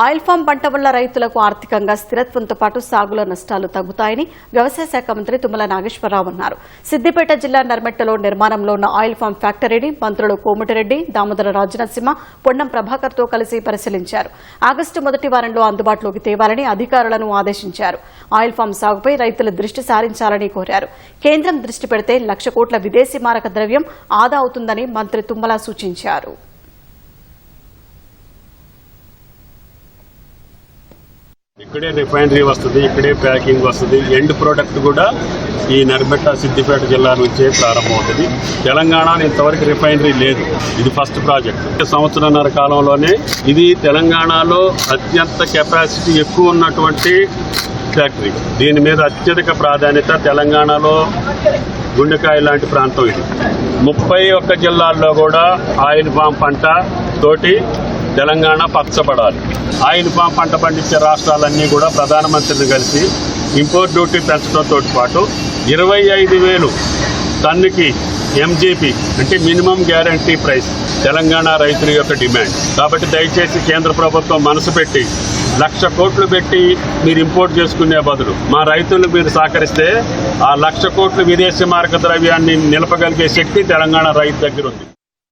Oil form పంట వల్ల రైతులకు ఆర్థికంగా స్థిరత్వంతో పాటు సాగులో నష్టాలు తగ్గుతాయని వ్యవసాయ శాఖ మంత్రి తుమ్మల నాగేశ్వరరావు అన్నారు. సిద్దిపేట జిల్లా నర్మెట్టలో నిర్మాణంలో ఉన్న ఆయిల్ ఫామ్ ఫ్యాక్టరీని మంత్రులు కోమటిరెడ్డి దామోదర రాజనరసింహ పొన్నం ప్రభాకర్తో కలిసి పరిశీలించారు. ఆగస్టు మొదటి వారంలో అందుబాటులోకి తేవాలని అధికారులను ఆదేశించారు. ఆయిల్ ఫామ్ సాగుపై రైతులు దృష్టి సారించాలని కోరారు. కేంద్రం దృష్టి పెడితే లక్ష కోట్ల విదేశీ మారక ద్రవ్యం ఆదా అవుతుందని మంత్రి తుమ్మల సూచించారు. ఇక్కడే రిఫైనరీ వస్తుంది ఇక్కడే ప్యాకింగ్ వస్తుంది. ఎండ్ ప్రోడక్ట్ కూడా ఈ నర్బెట్ట సిద్దిపేట జిల్లా నుంచే ప్రారంభమవుతుంది. తెలంగాణ ఇంతవరకు రిఫైనరీ లేదు. ఇది ఫస్ట్ ప్రాజెక్ట్. సంవత్సరంన్నర కాలంలోనే ఇది తెలంగాణలో అత్యంత కెపాసిటీ ఎక్కువ ఉన్నటువంటి ఫ్యాక్టరీ. దీని మీద అత్యధిక ప్రాధాన్యత తెలంగాణలో గుండెకాయ లాంటి ప్రాంతం ఇది. ముప్పై ఒక్క జిల్లాల్లో కూడా ఆయిల్ పామ్ పంట తోటి తెలంగాణ పచ్చబడాలి. ఆయిల్ పామ్ పంట పండించే రాష్ట్రాలన్నీ కూడా ప్రధానమంత్రిని కలిసి ఇంపోర్ట్ డ్యూటీ పెంచడంతో పాటు ఇరవై ఐదు వేలు టన్నుకి ఎంజీపీ అంటే మినిమం గ్యారంటీ ప్రైస్ తెలంగాణ రైతుల యొక్క డిమాండ్. కాబట్టి దయచేసి కేంద్ర ప్రభుత్వం మనసు పెట్టి లక్ష కోట్లు పెట్టి మీరు ఇంపోర్ట్ చేసుకునే బదులు మా రైతులు మీరు సహకరిస్తే ఆ లక్ష కోట్లు విదేశీ మార్గ ద్రవ్యాన్ని నిలపగలిగే శక్తి తెలంగాణ రైతు దగ్గర ఉంది.